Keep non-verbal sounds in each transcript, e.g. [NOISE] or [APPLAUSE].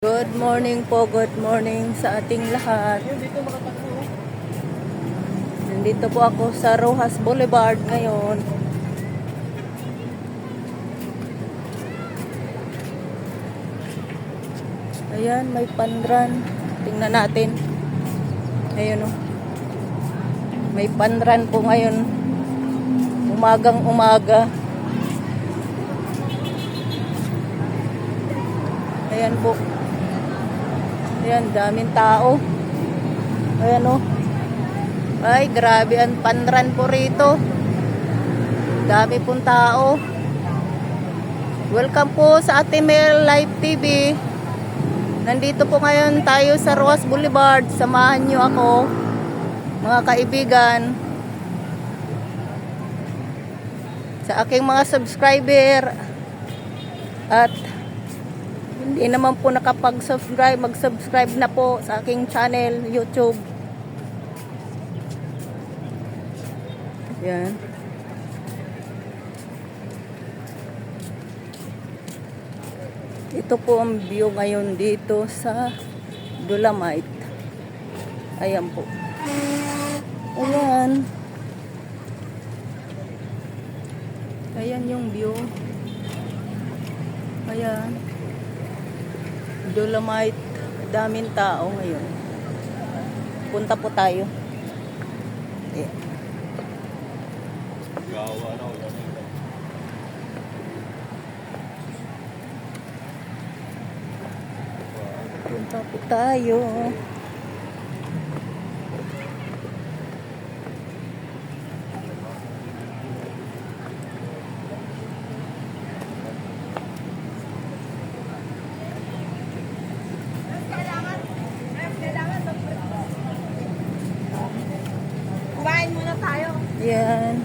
Good morning po, good morning sa ating lahat. Nandito po ako sa Rojas Boulevard ngayon. Ayan, may panran. Tingnan natin. Ayun oh. May panran po ngayon. Umagang umaga. Ayan po. Ayan, daming tao. Ayan o. Ay, grabe ang panran po rito. Dami pong tao. Welcome po sa Atimel Live TV. Nandito po ngayon tayo sa Roas Boulevard. Samahan nyo ako, mga kaibigan. Sa aking mga subscriber. At hindi naman po nakapag-subscribe, mag-subscribe na po sa aking channel, YouTube. Yan. Ito po ang view ngayon dito sa Dolomite. Ayan po. Ayan. Ayan yung view. Ayan. Dolomite, daming tao ngayon. Punta po tayo. Ayan. Punta po tayo. Ayan.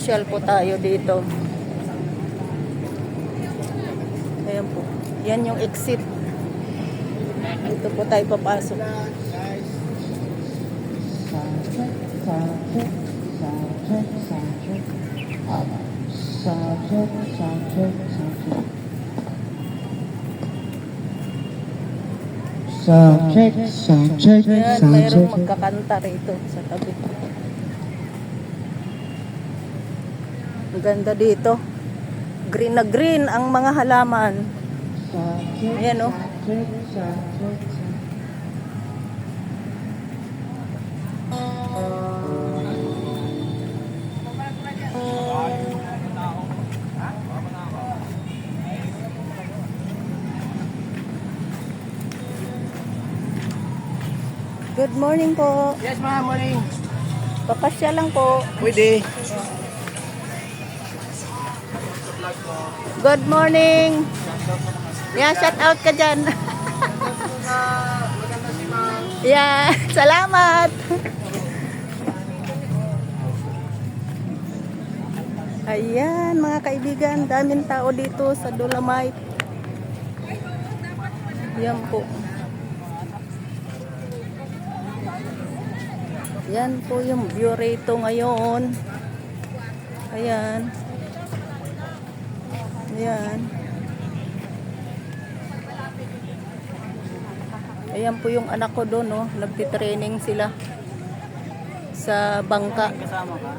Shell po tayo dito. Ayan po. Yan yung exit. Dito po tayo papasok. Sound check, sound check, sound mayroong check. magkakanta rito sa tabi. Ang ganda dito. Green na green ang mga halaman. Sound check, Ayan oh. check, sound check, sound Good morning po. Yes, ma'am. Morning. Papasya lang po. Pwede. Good morning. Yeah, shout out ka dyan. [LAUGHS] yeah, salamat. Ayan, mga kaibigan, daming tao dito sa Dolomite. Yan po. Yan po yung view rito ngayon. Ayan. Ayan. Ayan po yung anak ko doon, no? Nagtitraining sila sa bangka. Kasama ka?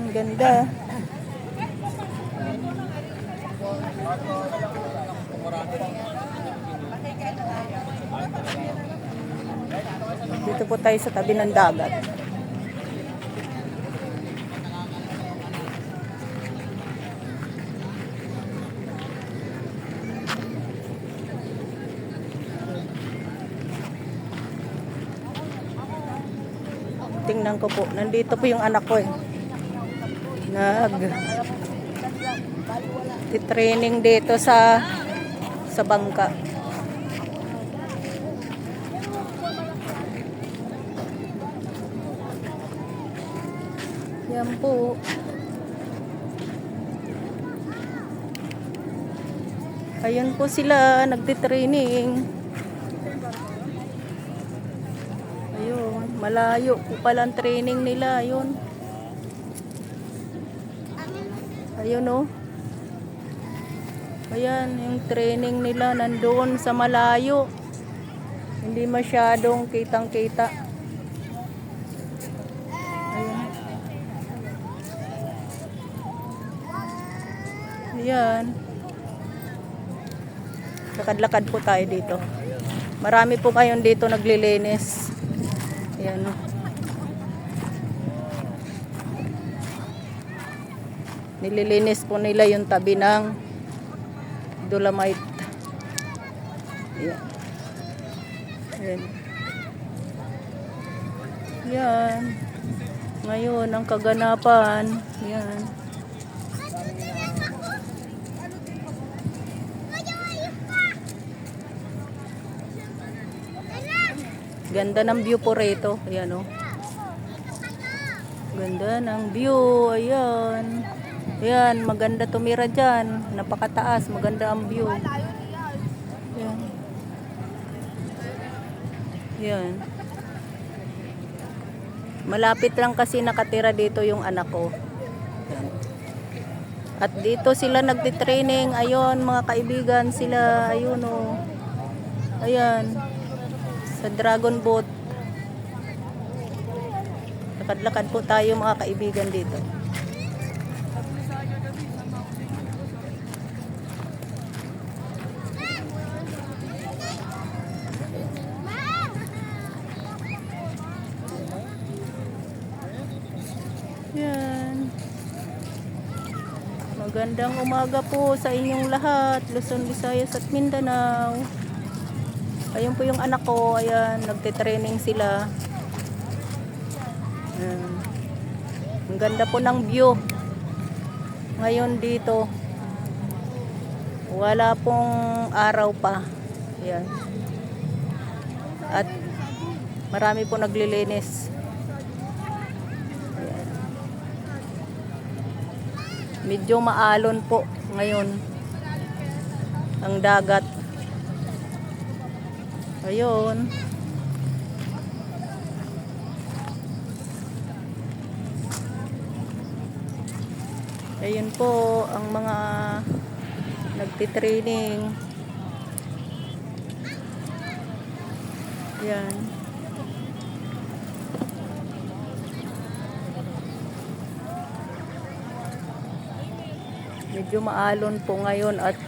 Ayan, ganda. Dito po tayo sa tabi ng dagat. Tingnan ko po. Nandito po yung anak ko eh. Nag training dito sa sa bangka. Ayan po. Ayun po sila, nagtitraining. Ayun, malayo po palang training nila. Ayun. Ayun oh. Ayan, yung training nila nandoon sa malayo. Hindi masyadong kitang-kita. Ayan. Ayan. Lakad-lakad po tayo dito. Marami po kayong dito naglilinis. Ayan oh. Nililinis po nila yung tabi ng dolomite. Ayan. Ayan. Yan. Ngayon, ang kaganapan. Yan. Ganda ng view po rito. Ayan o. Ganda ng view. Ayan. Ayan, maganda tumira dyan. Napakataas. Maganda ang view. Ayan. Ayan. Malapit lang kasi nakatira dito yung anak ko. Ayan. At dito sila nagtitraining. Ayun, mga kaibigan sila. Ayun o. Ayan. Sa Dragon Boat. Lakad-lakad po tayo mga kaibigan dito. Magandang umaga po sa inyong lahat, Luzon, Visayas at Mindanao. Ayun po yung anak ko, ayan, nagte-training sila. Ayan. Ang ganda po ng view. Ngayon dito, wala pong araw pa. Ayan. At marami po naglilinis. Medyo maalon po ngayon ang dagat. Ayun. Ayun po ang mga nagtitraining. Yan. Medyo maalon po ngayon at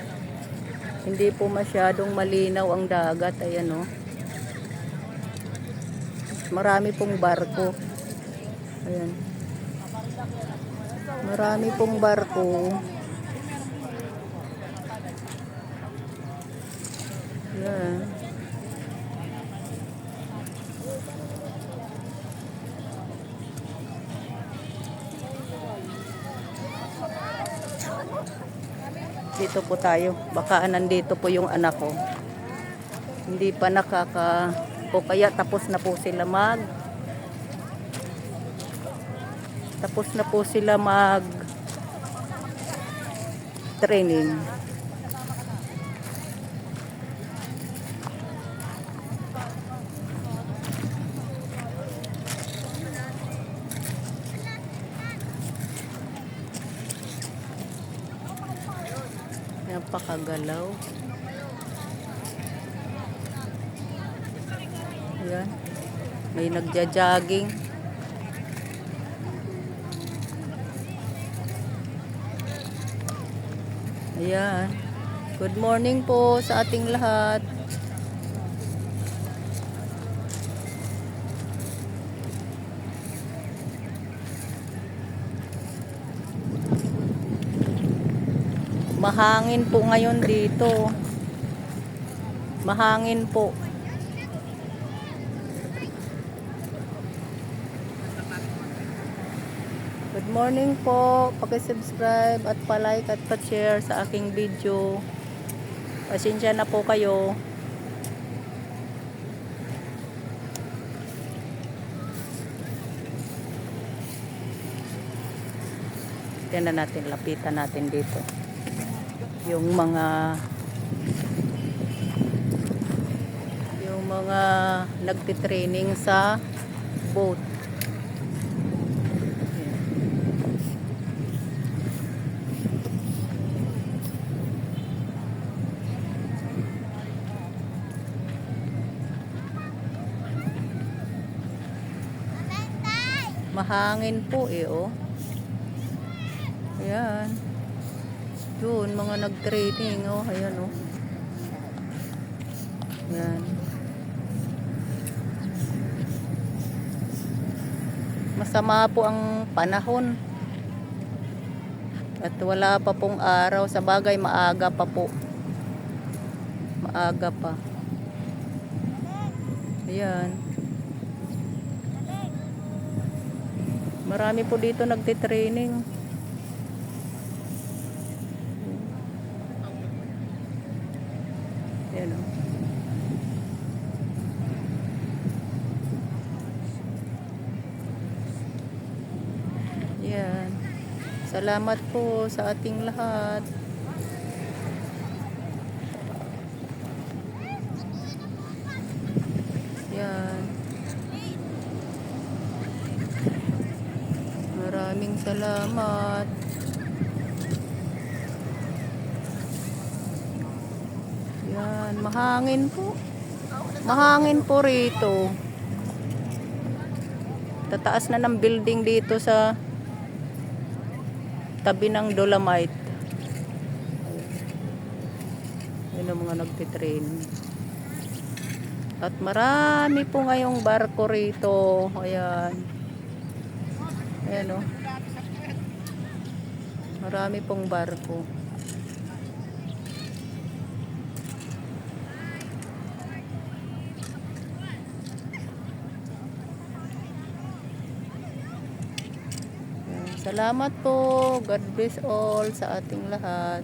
hindi po masyadong malinaw ang dagat. Ayan o. Marami pong barko. Ayan. Marami pong barko. Ayan. Dito po tayo. Baka nandito po yung anak ko. Hindi pa nakaka... O kaya tapos na po sila mag... Tapos na po sila mag... Training. Napakagalaw. Ayan. May nagja-jogging. Ayan. Good morning po sa ating lahat. Mahangin po ngayon dito. Mahangin po. Good morning po. Paki-subscribe at pa-like at pa-share sa aking video. Pasensya na po kayo. Tingnan natin, lapitan natin dito. Yung mga yung mga nagtitraining sa boat. Mahangin po eh, oh. Ayan. Yun, mga nag-training, oh. Ayan, oh. Ayan. Masama po ang panahon. At wala pa pong araw. Sa bagay, maaga pa po. Maaga pa. Ayan. Marami po dito nagtitraining. Ayan o. Yan. Salamat po sa ating lahat. Yan. Maraming salamat. Yan, mahangin po. Mahangin po rito. Tataas na ng building dito sa tabi ng Dolomite. Yun ang mga nagtitrain. At marami po ngayong barko rito. Ayan. Ayan o. Marami pong barko. Salamat po. God bless all sa ating lahat.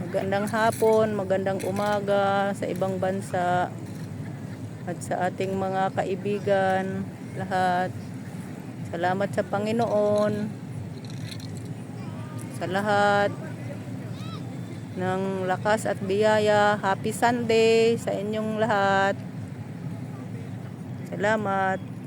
Magandang hapon, magandang umaga sa ibang bansa at sa ating mga kaibigan lahat. Salamat sa Panginoon sa lahat ng lakas at biyaya. Happy Sunday sa inyong lahat. Salamat.